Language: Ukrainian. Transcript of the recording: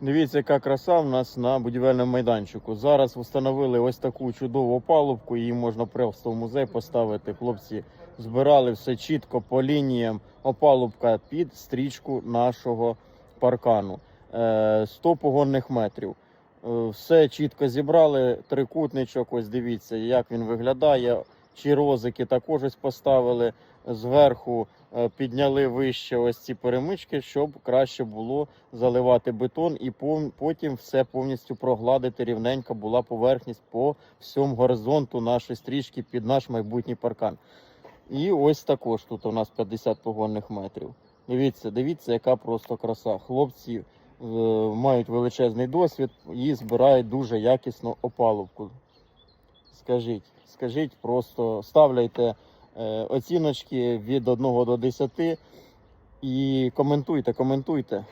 Дивіться, яка краса в нас на будівельному майданчику. Зараз встановили ось таку чудову палубку, її можна просто в музей поставити. Хлопці збирали все чітко по лініям. Опалубка під стрічку нашого паркану. Е, 100 погонних метрів. Е, Все чітко зібрали. Трикутничок, ось дивіться, як він виглядає. Чи розики також ось поставили зверху, е, підняли вище ось ці перемички, щоб краще було заливати бетон і потім все повністю прогладити рівненька була поверхність по всьому горизонту нашої стрічки під наш майбутній паркан. І ось також тут у нас 50 погонних метрів. Дивіться, дивіться, яка просто краса. Хлопці е, мають величезний досвід і збирають дуже якісну опалубку. Скажіть, скажіть, просто ставляйте е, оціночки від 1 до 10 і коментуйте, коментуйте.